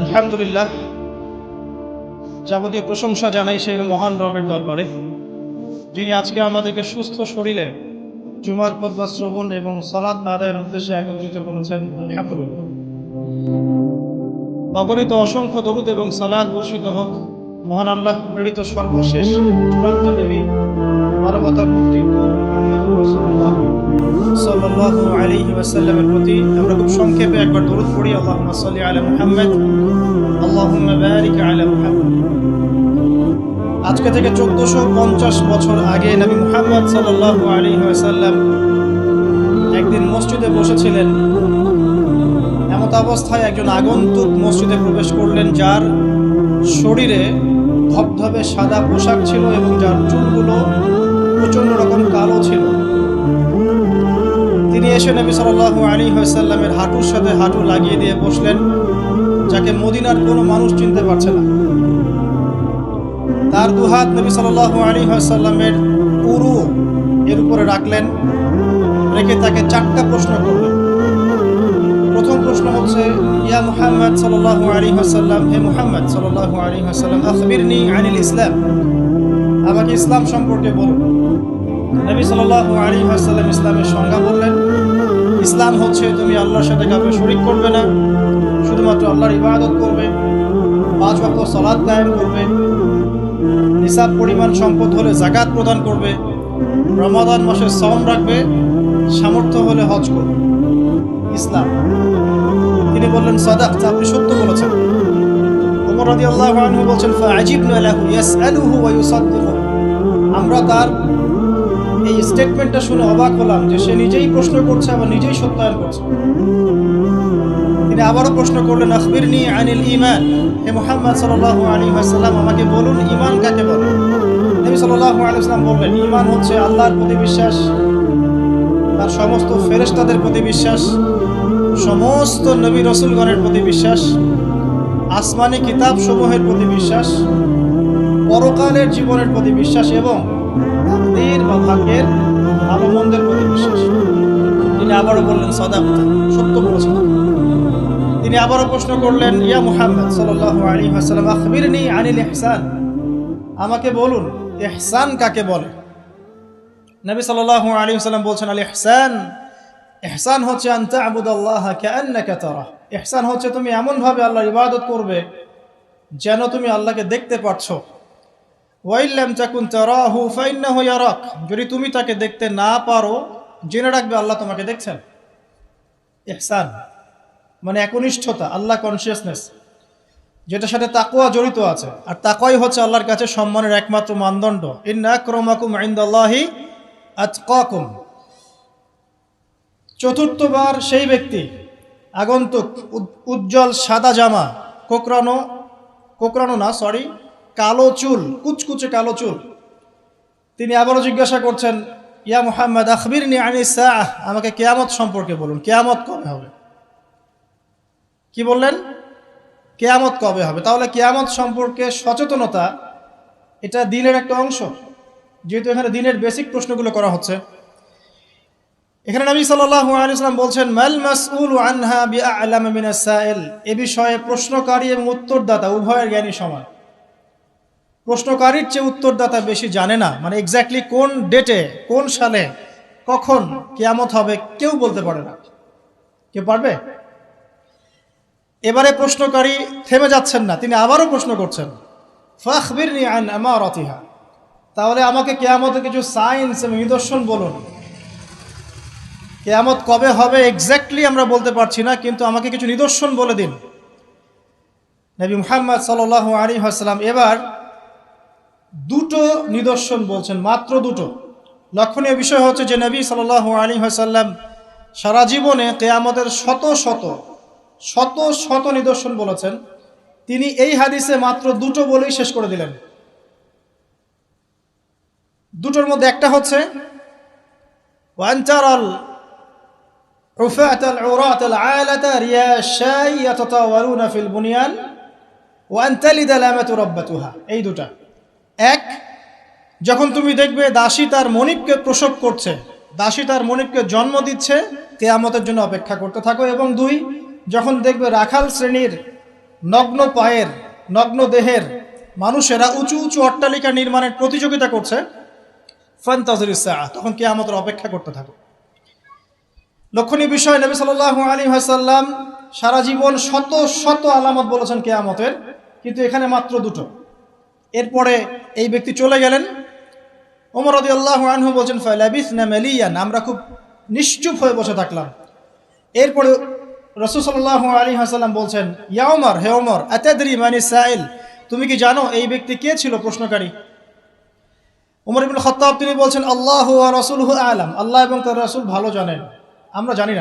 আলহামদুলিল্লাহ। যাবতীয় প্রশংসা জানাই সেই মহান রবের দরবারে, যিনি আজকে আমাদেরকে সুস্থ শরীরে জুমার পদ্মা শ্রবণ এবং সলাদ আদায়ের উদ্দেশ্যে একত্রিত করেছেন। অগণিত অসংখ্য দরুদ এবং সালাদ বর্ষিত হোক। মহান আল্লাহ, প্রেরিত সর্বশেষ দেবী প্রতি আমরা খুব সংক্ষেপে একবার পড়ি, আল্লাহুম্মা সাল্লি আলা মুহাম্মদ, আল্লাহুম্মা বারিক আলা মুহাম্মদ। আজকে থেকে চোদ্দশো পঞ্চাশ বছর আগে নবী মুহাম্মদ ওয়াসাল্লাম একদিন মসজিদে বসেছিলেন। এমত অবস্থায় একজন আগন্তুক মসজিদে প্রবেশ করলেন, যার শরীরে ধবধবে সাদা পোশাক ছিল এবং যার চুলগুলো প্রচণ্ড রকম কালো ছিল। এসে নবী সাল্লাল্লাহু আলী সাল্লামের হাঁটুর সাথে হাঁটু লাগিয়ে দিয়ে বসলেন, যাকে মদিনার কোনো মানুষ চিনতে পারছে না। তার দুহাত নবী সাল্লাল্লাহু আলী সাল্লামের পুরু এর উপরে রাখলেন, রেখে তাকে চারটা প্রশ্ন করলেন। প্রথম প্রশ্ন হচ্ছে, ইয়া মুহাম্মদ সাল্লাল্লাহু আলাইহি ওয়াসাল্লাম, হে মুহাম্মদ সাল্লাল্লাহু আলাইহি ওয়াসাল্লাম, আখবিরনি আনিল ইসলাম? আমাকে ইসলাম সম্পর্কে বলুন। নবী সাল্লাল্লাহু আলাইহি ওয়াসাল্লাম ইসলামের সংজ্ঞা বললেন ইসলাম হচ্ছে তুমি আল্লাহর সাথে কাউকে শরীক করবে না, শুধুমাত্র আল্লাহর ইবাদত করবে, পাঁচ ওয়াক্ত সালাত কায়েম করবে, নিসাব পরিমাণ সম্পদ হলে জাকাত প্রদান করবে, রমাদান মাসে সম রাখবে, সামর্থ্য হলে হজ করবে। ইসলাম। তিনি বললেন সাদাক আপনি সত্য বলেছেন। ওমর আনহু বলছেন আমরা তার এই স্টেটমেন্টটা শুনে অবাক হলাম যে সে নিজেই প্রশ্ন করছে, আবার নিজেই সত্যায়ন করছে। তিনি আবারও প্রশ্ন করলেন, আখবিরনি আনিল ঈমান? হে মুহাম্মদ সাল্লাল্লাহু আলাইহি ওয়াসাল্লাম আমাকে বলুন ইমান কাকে বলে? নবী সাল্লাল্লাহু আলাইহি ওয়াসাল্লাম বললেন, ঈমান হচ্ছে আল্লাহর প্রতি বিশ্বাস, তার সমস্ত ফেরেশতাদের প্রতি বিশ্বাস, সমস্ত নবী রসুলগণের প্রতি বিশ্বাস, আসমানি কিতাব সমূহের প্রতি বিশ্বাস, পরকালের জীবনের প্রতি বিশ্বাস এবং তাকদীর বা ভাগ্যের ভালো মন্দের প্রতি বিশ্বাস। তিনি আবারও বললেন সদা সত্য বলেছেন। তিনি আবারও প্রশ্ন করলেন, ইয়া মুহাম্মদ সাল্লাল্লাহু আলাইহি ওয়াসাল্লাম, আখবিরনি আনিল ইহসান। আমাকে বলুন, ইহসান কাকে বলে? নবী সাল্লাল্লাহু আলাইহি ওয়াসাল্লাম বলছেন, আল ইহসান এহসান হচ্ছে আন তা'বুদাল্লাহ কাআন্নাকা তারা ইহসান হচ্ছে তুমি এমন ভাবে আল্লাহর ইবাদত করবে যেন তুমি আল্লাহকে দেখতে পাচ্ছো ওয়াইল্লাম তাকুন তারাহু ফাইন্নাহু ইয়ারাক। যদি তুমি তাকে দেখতে না পারো, জেনে রাখবে আল্লাহ তোমাকে দেখছেন। ইহসান মানে একনিষ্ঠতা, আল্লাহ কনসিয়াসনেস যেটার সাথে তাকোয়া জড়িত আছে। আর তাকওয়াই হচ্ছে আল্লাহর কাছে সম্মানের একমাত্র মানদণ্ড। ইন্না আক্রমাকুম ইনদাল্লাহি আতকাকুম। চতুর্থবার সেই ব্যক্তি, আগন্তুক উজ্জ্বল সাদা জামা কোকরানো কোকরানো না সরি কালো চুল, কুচকুচে কালো চুল। তিনি আবারও জিজ্ঞাসা করছেন, ইয়া মোহাম্মদ আখবির নি সাহ আমাকে কেয়ামত সম্পর্কে বলুন, কেয়ামত কবে হবে? কি বললেন? কেয়ামত কবে হবে? তাহলে কেয়ামত সম্পর্কে সচেতনতা, এটা দিনের একটা অংশ। যেহেতু এখানে দিনের বেসিক প্রশ্নগুলো করা হচ্ছে। এখানে নবী সাল্লাল্লাহু ওয়াসাল্লাম বলছেন আনহা এ বিষয়ে প্রশ্নকারী এবং উত্তরদাতা উভয়ের জ্ঞানী সমান। প্রশ্নকারীর চেয়ে উত্তরদাতা বেশি জানে না। মানে এক্স্যাক্টলি কোন ডেটে কোন সালে, কখন কেয়ামত হবে কেউ বলতে পারে না। কেউ পারবে? এবারে প্রশ্নকারী থেমে যাচ্ছেন না, তিনি আবারও প্রশ্ন করছেন, ফাখবিরনি আন আমারাতিহা। তাহলে আমাকে কেয়ামতের কিছু সায়েন্স এবং নিদর্শন বলুন। কেয়ামত কবে হবে এক্স্যাক্টলি আমরা বলতে পারছি না, কিন্তু আমাকে কিছু নিদর্শন বলে দিন। নবী মুহাম্মদ সাল্লাহ আলী হাসলাম এবার দুটো নিদর্শন বলছেন মাত্র দুটো লক্ষণীয় বিষয় হচ্ছে যে নবী সাল্লাহ আলী হাসাল্লাম সারা জীবনে কেয়ামতের শত শত শত শত নিদর্শন বলেছেন তিনি এই হাদিসে মাত্র দুটো বলেই শেষ করে দিলেন দুটোর মধ্যে একটা হচ্ছে ওয়ান্টারাল رفعت العراة العالة رياشاي يتطاولون في البنيان وأن تلد الأمة ربتها এই দুটা এক, যখন তুমি দেখবে দাসী তার মনিককে প্রসব করছে, দাসী তার মনিককে জন্ম দিচ্ছে, কেয়ামতের জন্য অপেক্ষা করতে থাকো। এবং দুই, যখন দেখবে রাখাল শ্রেণির নগ্ন পায়ের, নগ্ন দেহের মানুষেরা উঁচু উঁচু অট্টালিকা নির্মাণের প্রতিযোগিতা করছে, ফান্তাজুর তখন কে আমাদের অপেক্ষা করতে থাকো। লক্ষণীয় বিষয়, নবী সাল্লাহ আলী হাসাল্লাম সারা জীবন শত শত আলামত বলেছেন কেয়ামতের, কিন্তু এখানে মাত্র দুটো। এরপরে এই ব্যক্তি চলে গেলেন। ওমর রদি আল্লাহ আনহু বলছেন ফাইলাবিস না মেলিয়ান আমরা খুব নিশ্চুপ হয়ে বসে থাকলাম। এরপরে রসুল সাল্লাহ আলী হাসাল্লাম বলছেন, ইয়া ওমর, হে ওমর, আতাদরি মানি সাইল, তুমি কি জানো এই ব্যক্তি কে ছিল প্রশ্নকারী? উমর ইবুল খত্তাব তিনি বলছেন, আল্লাহ রসুল আলাম আল্লাহ এবং তার রসুল ভালো জানেন। আমরা জানি না।